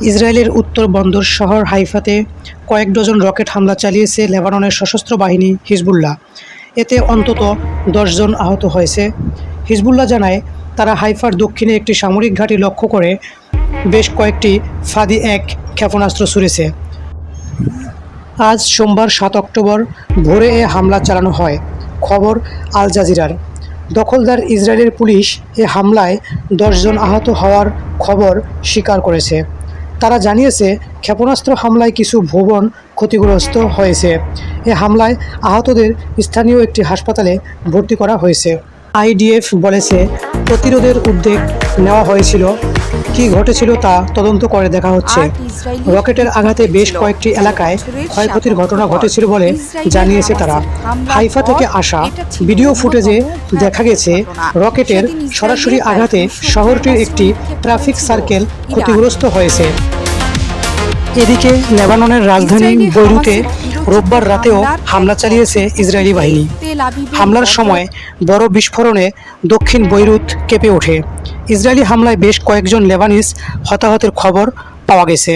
ইসরায়েলের উত্তর বন্দর শহর হাইফাতে কয়েক ডজন রকেট হামলা চালিয়েছে লেবাননের সশস্ত্র বাহিনী হিজবুল্লাহ। এতে অন্তত দশজন আহত হয়েছে। হিজবুল্লাহ জানায়, তারা হাইফার দক্ষিণে একটি সামরিক ঘাঁটি লক্ষ্য করে বেশ কয়েকটি ফাদি এক ক্ষেপণাস্ত্র ছুড়েছে। আজ সোমবার সাত অক্টোবর ভোরে এ হামলা চালানো হয়, খবর আল জাজিরার। দখলদার ইসরায়েলের পুলিশ এ হামলায় দশজন আহত হওয়ার খবর স্বীকার করেছে। তারা জানিয়েছে, ক্ষেপণাস্ত্র হামলায় কিছু ভবন ক্ষতিগ্রস্ত হয়েছে। এ হামলায় আহতদের স্থানীয় একটি হাসপাতালে ভর্তি করা হয়েছে। আইডিএফ বলেছে প্রতিরোধের উদ্যোগ নেওয়া হয়েছিল। কী ঘটেছিল তা তদন্ত করে দেখা হচ্ছে। রকেটের আঘাতে বেশ কয়েকটি এলাকায় ক্ষয়ক্ষতির ঘটনা ঘটেছিল বলে জানিয়েছে তারা। হাইফা থেকে আসা ভিডিও ফুটেজে দেখা গেছে রকেটের সরাসরি আঘাতে শহরটির একটি ট্রাফিক সার্কেল ক্ষতিগ্রস্ত হয়েছে। এদিকে লেবাননের রাজধানী বৈরুতে রোববার রাতেও হামলা চালিয়েছে ইসরায়েলি বাহিনী। হামলার সময় বড় বিস্ফোরণে দক্ষিণ বৈরুত কেঁপে ওঠে। ইসরায়েলি হামলায় বেশ কয়েকজন লেবানিস হতাহতের খবর পাওয়া গেছে।